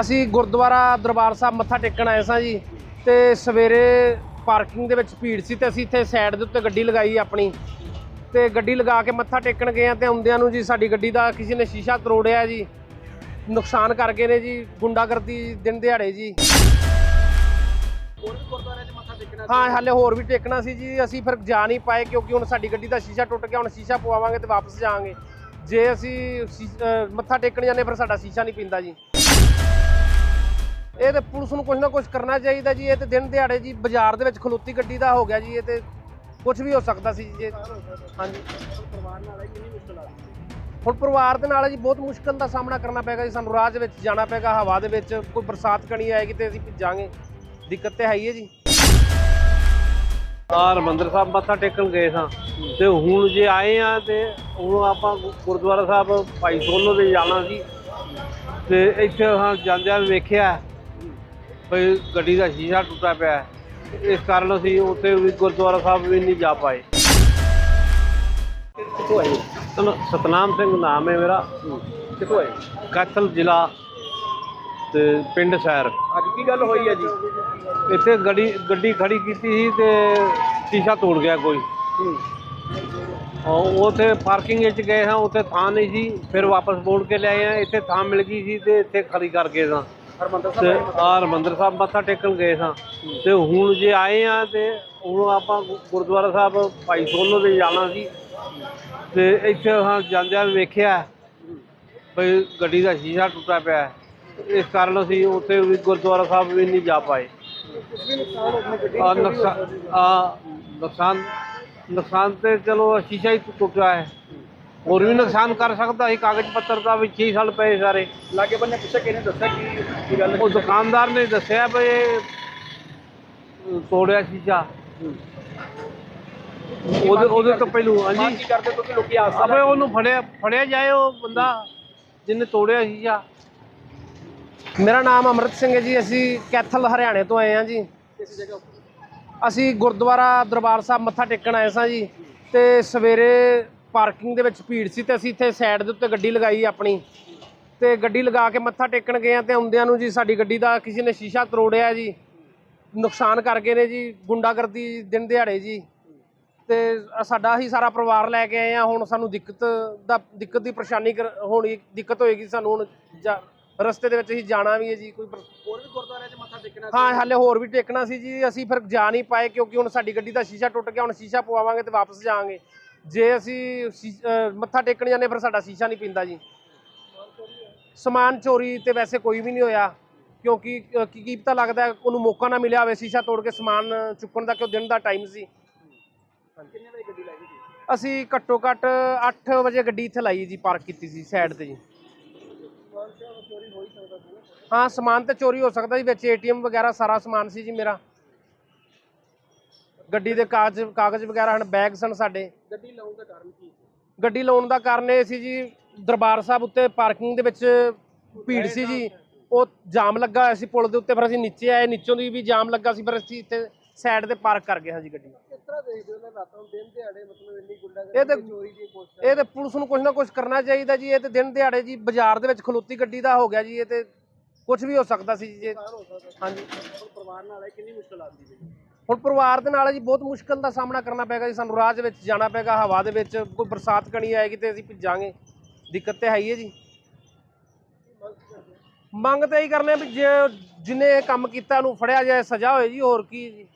ਅਸੀਂ ਗੁਰਦੁਆਰਾ ਦਰਬਾਰ ਸਾਹਿਬ ਮੱਥਾ ਟੇਕਣ ਆਏ ਸਾਂ ਜੀ ਤੇ ਸਵੇਰੇ ਪਾਰਕਿੰਗ ਦੇ ਵਿੱਚ ਭੀੜ ਸੀ ਤੇ ਅਸੀਂ ਇੱਥੇ ਸਾਈਡ ਦੇ ਉੱਤੇ ਗੱਡੀ ਲਗਾਈ ਆਪਣੀ ਤੇ ਗੱਡੀ ਲਗਾ ਕੇ ਮੱਥਾ ਟੇਕਣ ਗਏ ਆ ਤੇ ਆਉਂਦਿਆਂ ਨੂੰ ਜੀ ਸਾਡੀ ਗੱਡੀ ਦਾ ਕਿਸੇ ਨੇ ਸ਼ੀਸ਼ਾ ਤਰੋੜਿਆ ਜੀ ਨੁਕਸਾਨ ਕਰ ਗਏ ਨੇ ਜੀ ਗੁੰਡਾਗਰਦੀ ਦਿਨ ਦਿਹਾੜੇ ਜੀ। ਹੋਰ ਵੀ ਗੁਰਦੁਆਰੇ 'ਚ ਮੱਥਾ ਟੇਕਣਾ ਹਾਂ ਹਾਲੇ ਹੋਰ ਵੀ ਟੇਕਣਾ ਸੀ ਜੀ ਅਸੀਂ ਫਿਰ ਜਾ ਨਹੀਂ ਪਾਏ ਕਿਉਂਕਿ ਹੁਣ ਸਾਡੀ ਗੱਡੀ ਦਾ ਸ਼ੀਸ਼ਾ ਟੁੱਟ ਗਿਆ ਹੁਣ ਸ਼ੀਸ਼ਾ ਪਵਾਵਾਂਗੇ ਤੇ ਵਾਪਸ ਜਾਵਾਂਗੇ। ਜੇ ਅਸੀਂ ਮੱਥਾ ਟੇਕਣ ਜਾਂਦੇ ਫਿਰ ਸਾਡਾ ਸ਼ੀਸ਼ਾ ਨਹੀਂ ਪਿੰਦਾ ਜੀ। ਇਹ ਤੇ ਪੁਲਿਸ ਨੂੰ ਕੁਝ ਨਾ ਕੁਝ ਕਰਨਾ ਚਾਹੀਦਾ ਜੀ, ਇਹ ਤੇ ਦਿਨ ਦਿਹਾੜੇ ਜੀ ਬਾਜ਼ਾਰ ਦੇ ਵਿੱਚ ਖਲੋਤੀ ਗੱਡੀ ਦਾ ਹੋ ਗਿਆ ਜੀ, ਇਹ ਤੇ ਕੁਝ ਵੀ ਹੋ ਸਕਦਾ ਸੀ ਜੀ ਹਾਂਜੀ। ਪਰਿਵਾਰ ਨਾਲ ਕਿੰਨੀ ਮੁਸ਼ਕਲ ਆ ਹੁਣ ਪਰਿਵਾਰ ਦੇ ਨਾਲ ਜੀ ਬਹੁਤ ਮੁਸ਼ਕਲ ਦਾ ਸਾਹਮਣਾ ਕਰਨਾ ਪੈਗਾ ਜੀ, ਸਾਨੂੰ ਰਾਹ ਦੇ ਵਿੱਚ ਜਾਣਾ ਪੈਗਾ ਹਵਾ ਦੇ ਵਿੱਚ ਕੋਈ ਬਰਸਾਤ ਕਣੀ ਆਏਗੀ ਤੇ ਅਸੀਂ ਭਿੱਜਾਂਗੇ। ਦਿੱਕਤ ਤੇ ਹੈ ਹੀ ਹੈ ਜੀ। ਆ ਹਰਿਮੰਦਰ ਸਾਹਿਬ ਮੱਥਾ ਟੇਕਣ ਗਏ ਸਾਂ ਤੇ ਹੁਣ ਜੇ ਆਏ ਆ ਤੇ ਹੁਣ ਆਪਾਂ ਗੁਰਦੁਆਰਾ ਸਾਹਿਬ ਭਾਈ ਸੋਨੋ ਦੇ ਜਾਣਾ ਸੀ ਤੇ ਇੱਥੇ ਹਾਂ ਜਾਂਦਿਆਂ ਵੇਖਿਆ ਭਈ ਗੱਡੀ ਦਾ ਸ਼ੀਸ਼ਾ ਟੁੱਟਾ ਪਿਆ ਹੈ। ਇਸ ਕਾਰਨ ਅਸੀਂ ਉੱਥੇ ਵੀ ਗੁਰਦੁਆਰਾ ਸਾਹਿਬ ਵੀ ਨਹੀਂ ਜਾ ਪਾਏ। ਕਿੱਥੋਂ ਆਏ? ਸਤਨ- ਸਤਨਾਮ ਸਿੰਘ ਨਾਮ ਹੈ ਮੇਰਾ। ਕਿੱਥੋਂ ਆਏ? ਕੈਥਲ ਜ਼ਿਲ੍ਹਾ ਤੇ ਪਿੰਡ ਸੈਰ ਅੱਜ ਕੀ ਗੱਲ ਹੋਈ ਹੈ ਜੀ? ਇੱਥੇ ਗੱਡੀ ਗੱਡੀ ਖੜੀ ਕੀਤੀ ਸੀ ਤੇ ਸ਼ੀਸ਼ਾ ਤੋੜ ਗਿਆ ਕੋਈ। ਉਹ ਉਥੇ ਪਾਰਕਿੰਗ ਵਿੱਚ ਗਏ ਹਾਂ ਉੱਥੇ ਥਾਂ ਨਹੀਂ ਸੀ। ਫਿਰ ਵਾਪਸ ਮੋੜ ਕੇ ਲਿਆਏ ਆ ਇੱਥੇ ਥਾਂ ਮਿਲ ਗਈ ਸੀ ਤੇ ਇੱਥੇ ਖੜੀ ਕਰ ਗਏ ਸਾਂ। ਤੇ ਆ ਹਰਿਮੰਦਰ ਸਾਹਿਬ ਮੱਥਾ ਟੇਕਣ ਗਏ ਸਾਂ। ਤੇ ਹੁਣ ਜੇ ਆਏ ਆ ਤੇ ਹੁਣ ਆਪਾਂ ਗੁ- ਗੁਰਦੁਆਰਾ ਸਾਹਿਬ ਭਾਈ ਸੋਲੋ ਦੇ ਜਾਣਾ ਸੀ। ਤੇ ਇੱਥੇ ਹਾਂ ਜਾਂਦਿਆਂ ਵੀ ਵੇਖਿਆ ਭਈ ਗੱਡੀ ਦਾ ਸ਼ੀਸ਼ਾ ਟੁੱਟਾ ਪਿਆ ਹੈ। ਇਸ ਕਾਰਨ ਅਸੀਂ ਉੱਥੇ ਵੀ ਗੁਰਦੁਆਰਾ ਸਾਹਿਬ ਵੀ ਨਹੀਂ ਜਾ ਪਾਏ। ਆ ਨੁਕਸਾਨ ਆ ਨੁਕਸਾਨ ਨੁਕਸਾਨ ਤੇ ਚਲੋ ਸ਼ੀਸ਼ਾ ਹੀ ਟੁੱਟਾ ਹੈ। ਹੋਰ ਵੀ ਨੁਕਸਾਨ ਕਰ ਸਕਦਾ ਸੀ ਕਾਗਜ਼ ਪੱਤਰ ਦਾ ਵਿੱਚ ਹੀ ਸੜ ਪਏ ਸਾਰੇ। ਲਾਗੇ ਬੰਨੇ ਪੁੱਛਿਆ ਕਿਹਨੇ ਦੱਸਿਆ ਕੀ ਕੀ ਗੱਲ ਉਹ ਦੁਕਾਨਦਾਰ ਨੇ ਦੱਸਿਆ ਵੀ ਇਹ ਤੋੜਿਆ ਸ਼ੀਸ਼ਾ। ਉਹਦੇ ਉਹਦੇ ਤੋਂ ਪਹਿਲੂ ਹਾਂਜੀ। ਕੀ ਕਰਦੇ? ਕਿਉਂਕਿ ਲੋਕੀ ਆਸ ਅਬੇ ਉਹਨੂੰ ਫੜਿਆ ਫੜਿਆ ਜਾਏ ਉਹ ਬੰਦਾ ਜਿਹਨੇ ਤੋੜਿਆ ਸ਼ੀਸ਼ਾ। ਮੇਰਾ ਨਾਮ ਅਮਰਿਤ ਸਿੰਘ ਹੈ ਜੀ ਅਸੀਂ ਕੈਥਲ ਹਰਿਆਣੇ ਤੋਂ ਆਏ ਹਾਂ ਜੀ। ਕਿਸੇ ਜਗ੍ਹਾ ਅਸੀਂ ਗੁਰਦੁਆਰਾ ਦਰਬਾਰ ਸਾਹਿਬ ਮੱਥਾ ਟੇਕਣ ਆਏ ਸਾਂ ਜੀ ਤੇ ਸਵੇਰੇ ਪਾਰਕਿੰਗ ਦੇ ਵਿੱਚ ਭੀੜ ਸੀ ਤੇ ਅਸੀਂ ਇੱਥੇ ਸਾਈਡ ਦੇ ਉੱਤੇ ਗੱਡੀ ਲਗਾਈ ਆਪਣੀ। ਤੇ ਗੱਡੀ ਲਗਾ ਕੇ ਮੱਥਾ ਟੇਕਣ ਗਏ ਆ ਤੇ ਆਉਂਦਿਆਂ ਨੂੰ ਜੀ ਸਾਡੀ ਗੱਡੀ ਦਾ ਕਿਸੇ ਨੇ ਸ਼ੀਸ਼ਾ ਤਰੋੜਿਆ ਜੀ। ਨੁਕਸਾਨ ਕਰ ਗਏ ਨੇ ਜੀ ਗੁੰਡਾਗਰਦੀ ਦਿਨ ਦਿਹਾੜੇ ਜੀ। ਤੇ ਸਾਡਾ ਹੀ ਸਾਰਾ ਪਰਿਵਾਰ ਲੈ ਕੇ ਆਏ ਆ ਹੁਣ ਸਾਨੂੰ ਦਿੱਕਤ ਦਾ ਦਿੱਕਤ ਦੀ ਪਰੇਸ਼ਾਨੀ ਹੋਣੀ ਦਿੱਕਤ ਹੋਏਗੀ ਸਾਨੂੰ ਹੁਣ ਰਸਤੇ ਦੇ ਵਿੱਚ ਅਸੀਂ ਜਾਣਾ ਵੀ ਹੈ ਜੀ ਕੋਈ ਹੋਰ ਵੀ ਗੁਰਦੁਆਰੇ 'ਚ ਮੱਥਾ ਟੇਕਣਾ ਹਾਂ ਹਾਲੇ ਹੋਰ ਵੀ ਟੇਕਣਾ ਸੀ ਜੀ ਅਸੀਂ ਫਿਰ ਜਾ ਨਹੀਂ ਪਾਏ ਕਿਉਂਕਿ ਹੁਣ ਸਾਡੀ ਗੱਡੀ ਦਾ ਸ਼ੀਸ਼ਾ ਟੁੱਟ ਗਿਆ ਹੁਣ ਸ਼ੀਸ਼ਾ ਪਵਾਵਾਂਗੇ ਤੇ ਵਾਪਸ ਜਾਵਾਂਗੇ। ਜੇ ਅਸੀਂ ਸ਼ੀ- ਅਹ ਮੱਥਾ ਟੇਕਣ ਜਾਂਦੇ ਫਿਰ ਸਾਡਾ ਸ਼ੀਸ਼ਾ ਨਹੀਂ ਪਿੰਦਾ ਜੀ। ਸਮਾਨ ਚੋਰੀ ਤੇ ਵੈਸੇ ਕੋਈ ਵੀ ਨਹੀਂ ਹੋਇਆ ਕਿਉਂਕਿ ਅਹ ਕੀ ਕੀ ਪਤਾ ਲੱਗਦਾ ਹੈ, ਉਹਨੂੰ ਮੌਕਾ ਨਾ ਮਿਲਿਆ ਹੋਵੇ ਸ਼ੀਸ਼ਾ ਤੋੜ ਕੇ ਸਮਾਨ ਚੁੱਕਣ ਦਾ ਕਿਉਂ ਦਿਨ ਦਾ ਟਾਈਮ ਸੀ। ਕਿੰਨੇ ਵਜੇ ਗੱਡੀ ਲਾਈ ਸੀ? ਅਸੀਂ ਘੱਟੋ ਘੱਟ 8 ਵਜੇ ਗੱਡੀ ਇੱਥੇ ਲਾਈ ਜੀ ਪਾਰਕ ਕੀਤੀ ਸੀ ਸਾਈਡ ਤੇ ਜੀ। ਚੋਰੀ ਹੋ ਹੀ ਸਕਦਾ ਸੀ ਹਾਂ ਸਮਾਨ ਤੇ ਚੋਰੀ ਹੋ ਸਕਦਾ ਜੀ ਵਿੱਚ ਏਟੀਐਮ ਵਗੈਰਾ ਸਾਰਾ ਸਮਾਨ ਸੀ ਜੀ ਮੇਰਾ। ਗੱਡੀ ਦੇ ਕਾਗਜ਼ ਕਾਗਜ਼ ਵਗੈਰਾ ਹਨ ਬੈਗ ਸਨ ਸਾਡੇ। ਗੱਡੀ ਲਾਉਣ ਦਾ ਕਾਰਨ ਕੀ ਸੀ ਗੱਡੀ ਲਾਉਣ ਦਾ ਕਾਰਨ ਇਹ ਸੀ ਜੀ ਦਰਬਾਰ ਸਾਹਿਬ ਉੱਤੇ ਪਾਰਕਿੰਗ ਦੇ ਵਿੱਚ ਭੀੜ ਸੀ ਜੀ। ਉਹ ਜਾਮ ਲੱਗਾ ਹੋਇਆ ਸੀ ਪੁਲ ਦੇ ਉੱਤੇ ਫਿਰ ਅਸੀਂ ਨੀਚੇ ਆਏ। ਨੀਚੋਂ ਦੀ ਵੀ ਜਾਮ ਲੱਗਾ ਸੀ ਫਿਰ ਅਸੀਂ ਇੱਥੇ ਸਾਈਡ ਤੇ ਪਾਰਕ ਕਰ ਗਏ ਹਾਂ ਜੀ ਗੱਡੀ ਕਿਸ ਤਰ੍ਹਾਂ ਦੇਖਦੇ ਹੋ ਨਾ ਰਾਤਾਂ ਨੂੰ? ਦਿਨ ਦਿਹਾੜੇ ਮਤਲਬ ਇੰਨੀ ਗੁੰਡਾ ਇਹ ਤੇ ਚੋਰੀ ਦੀ ਕੋਸ਼ਿਸ਼ ਇਹ ਤੇ ਪੁਲਿਸ ਨੂੰ ਕੁਝ ਨਾ ਕੁਝ ਕਰਨਾ ਚਾਹੀਦਾ ਜੀ। ਇਹ ਤੇ ਦਿਨ ਦਿਹਾੜੇ ਜੀ ਬਾਜ਼ਾਰ ਦੇ ਵਿੱਚ ਖਲੋਤੀ ਗੱਡੀ ਦਾ ਹੋ ਗਿਆ ਜੀ। ਇਹ ਤੇ ਕੁਝ ਵੀ ਹੋ ਸਕਦਾ ਸੀ ਜੀ ਹਾਂਜੀ। ਪਰਿਵਾਰ ਨਾਲ ਕਿੰਨੀ ਮੁਸ਼ਕਲ ਆਉਂਦੀ ਹੈ? ਹੁਣ ਪਰਿਵਾਰ ਦੇ ਨਾਲ ਜੀ ਬਹੁਤ ਮੁਸ਼ਕਲ ਦਾ ਸਾਹਮਣਾ ਕਰਨਾ ਪੈਗਾ ਜੀ, ਸਾਨੂੰ ਰਾਹ ਦੇ ਵਿੱਚ ਜਾਣਾ ਪੈਗਾ ਹਵਾ ਦੇ ਵਿੱਚ, ਕੋਈ ਬਰਸਾਤ ਕਣੀ ਆਏਗੀ ਤੇ ਅਸੀਂ ਭਿੱਜਾਂਗੇ। ਦਿੱਕਤ ਤੇ ਹੈ ਹੀ ਹੈ ਜੀ। ਮੰਗ ਤਾਂ ਇਹੀ ਕਰਨੇ ਆ ਵੀ ਜੇ ਜਿਹਨੇ ਇਹ ਕੰਮ ਕੀਤਾ, ਉਹਨੂੰ ਫੜਿਆ ਜਾਏ, ਸਜ਼ਾ ਹੋਏ ਜੀ, ਹੋਰ ਕੀ ਜੀ।